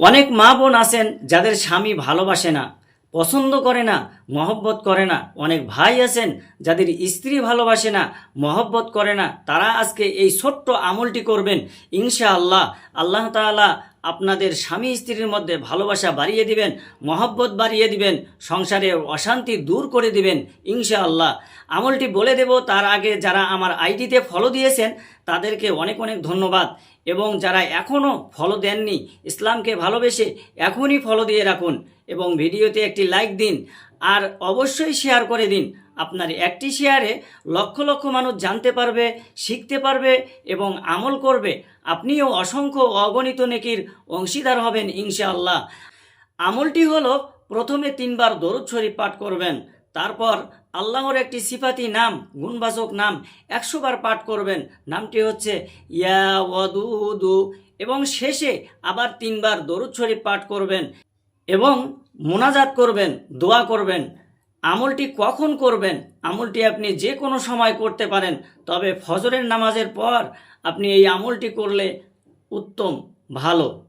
অনেক মা বোন আছেন যাদের স্বামী ভালোবাসে না, পছন্দ করে না, মহব্বত করে না। অনেক ভাই আছেন যাদের স্ত্রী ভালোবাসে না, মহব্বত করে না। তারা আজকে এই ছোট্ট আমলটি করবেন। ইনশা আল্লাহ আল্লাহ তাআলা আপনাদের স্বামী স্ত্রীর মধ্যে ভালোবাসা বাড়িয়ে দিবেন, মহব্বত বাড়িয়ে দিবেন, সংসারে অশান্তি দূর করে দিবেন ইনশা আল্লাহ আমলটি বলে দেব, তার আগে যারা আমার আইডিতে ফলো দিয়েছেন, তাদেরকে অনেক অনেক ধন্যবাদ। এবং যারা এখনও ফলো দেননি, ইসলামকে ভালোবেসে এখনই ফলো দিয়ে রাখুন এবং ভিডিওতে একটি লাইক দিন, আর অবশ্যই শেয়ার করে দিন। আপনার একটি শেয়ারে লক্ষ লক্ষ মানুষ জানতে পারবে, শিখতে পারবে এবং আমল করবে। আপনিও অসংখ্য অগণিত নেকির অংশীদার হবেন ইনশাআল্লাহ। আমলটি হলো প্রথমে তিনবার দরুদ শরীফ পাঠ করবেন, তারপর আল্লাহর একটি সিফাতি নাম, গুণবাচক নাম একশো বার পাঠ করবেন। নামটি হচ্ছে ইয়া এবং শেষে আবার তিনবার দরুদ শরীফ পাঠ করবেন এবং মোনাজাত করবেন, দোয়া করবেন। আমলটি কখন করবেন? আমলটি আপনি যে কোনো সময় করতে পারেন, তবে ফজরের নামাজের পর আপনি এই আমলটি করলে উত্তম, ভালো।